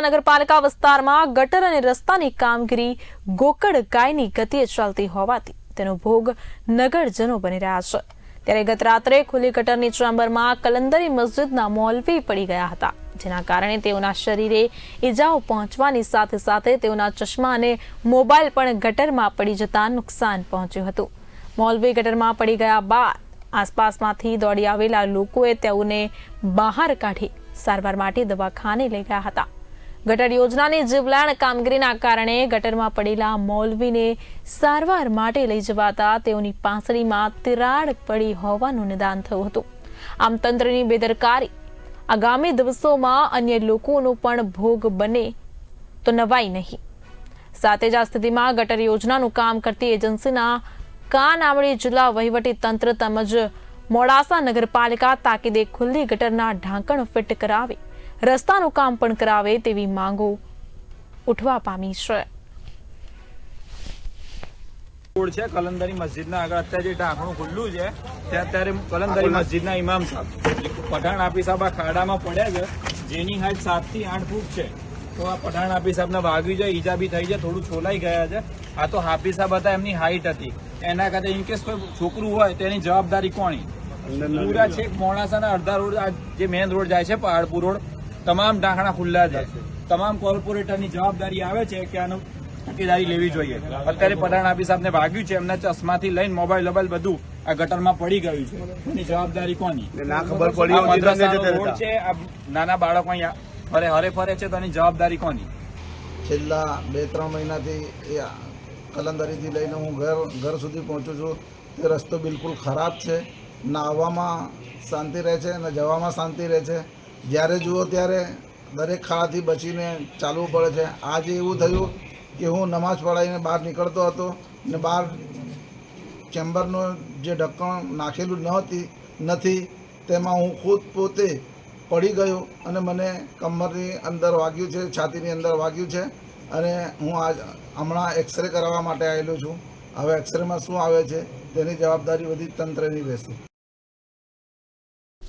નગરપાલિકા વિસ્તારમાં ગટર અને રસ્તાની કામગીરી ગોકળ ગાયની ગતિએ ચાલતી હોવાથી તેનો ભોગ નગરજનો બની રહ્યા છે. ત્યારે ગત રાત્રે ખુલ્લી ગટરની ચાંબરમાં કલંદરી મસ્જિદના મોલવી પડી ગયા હતા, જેના કારણે તેઓના શરીરે ઈજાઓ પહોંચવાની સાથે સાથે તેઓના ચશ્મા અને મોબાઈલ પણ ગટરમાં પડી જતા નુકસાન પહોંચ્યું હતું. મોલવી ગટરમાં પડી ગયા બાદ આસપાસમાંથી દોડી આવેલા લોકોએ તેઓને બહાર કાઢી સારવાર માટે દવાખાને લઈ ગયા હતા. ગટર યોજનાની જીવલાણ કામગીરીના કારણે ગટરમાં પડેલા મૌલવીને સારવાર માટે લઈ જવાતા તેઓની પાંસળીમાં તિરાડ પડી હોવાનું નિદાન થયું હતું. આમ તંત્રની બેદરકારી આગામી દિવસોમાં અન્ય લોકોનો પણ ભોગ બને તો નવાઈ નહીં. સાથે જ આ સ્થિતિમાં ગટર યોજનાનું કામ કરતી એજન્સીના કાન આવડી જિલ્લા વહીવટી તંત્ર તેમજ મોડાસા નગરપાલિકા તાકીદે ખુલ્લી ગટરના ઢાંકણ ફિટ કરાવી રસ્તાનું કામ પણ કરાવે તેવી માંગો ઉઠવા પામી છે. રોડ છે કલંદરી મસ્જિદના આગળ. અત્યારે જે ઢાંકણું ખુલ્લું છે ત્યાં અત્યારે કલંદરી મસ્જિદના ઇમામ સાહેબ. પઠાણ આપી સાહેબ આ ખાડામાં પડ્યા છે. જેની હાઈટ સાતથી આઠ ફૂટ છે. તો આ પઠાણ હાફી સાહેબને વાગ્યું છે ઈજા બી થઈ છે થોડું છોલાઈ ગયા છે. આ તો હાફી સાહેબ હતા એમની હાઈટ હતી. એના કરતા ઇનકેસ કોઈ છોકરું હોય તો એની જવાબદારી કોની? પૂરા છેક મોડાસાના અડધા રોડ આ જે મેન રોડ જાય છે પહાડપુર રોડ. તમામ ઢાંકણા ખુલ્લા છે. તમામ કોર્પોરેટરની જવાબદારી આવે છે કે આનું તકેદારી લેવી જોઈએ. અત્યારે પઠાણ હાફી સાહેબને ભાગ્યું છે એમના ચશ્માથી લઈને મોબાઈલ મોબાઈલ બધું આ ગટરમાં પડી ગયું છે. એની જવાબદારી કોની? ના ખબર પડી રોડ છે આ નાના બાળકો અહીંયા ફરે હરે ફરે છે તો એની જવાબદારી કોની? છેલ્લા બે ત્રણ મહિનાથી એ કલંદરીથી લઈને હું ઘર ઘર સુધી પહોંચું છું. તે રસ્તો બિલકુલ ખરાબ છે. ના આવવામાં શાંતિ રહે છે ને જવામાં શાંતિ રહે છે. જ્યારે જુઓ ત્યારે દરેક ખાડાથી બચીને ચાલવું પડે છે. આજે એવું થયું કે હું નમાઝ પઢાવીને બહાર નીકળતો હતો ને બહાર ચેમ્બરનું જે ઢક્કણ નાખેલું નહોતી નથી, તેમાં હું ખુદ પોતે પડી ગયો અને મને કમરની અંદર વાગ્યું છે, છાતીની અંદર વાગ્યું છે અને હું આજ હમણાં એક્સરે કરાવવા માટે આવેલો છું. હવે એક્સરેમાં શું આવે છે તેની જવાબદારી બધી તંત્રની રહેશે.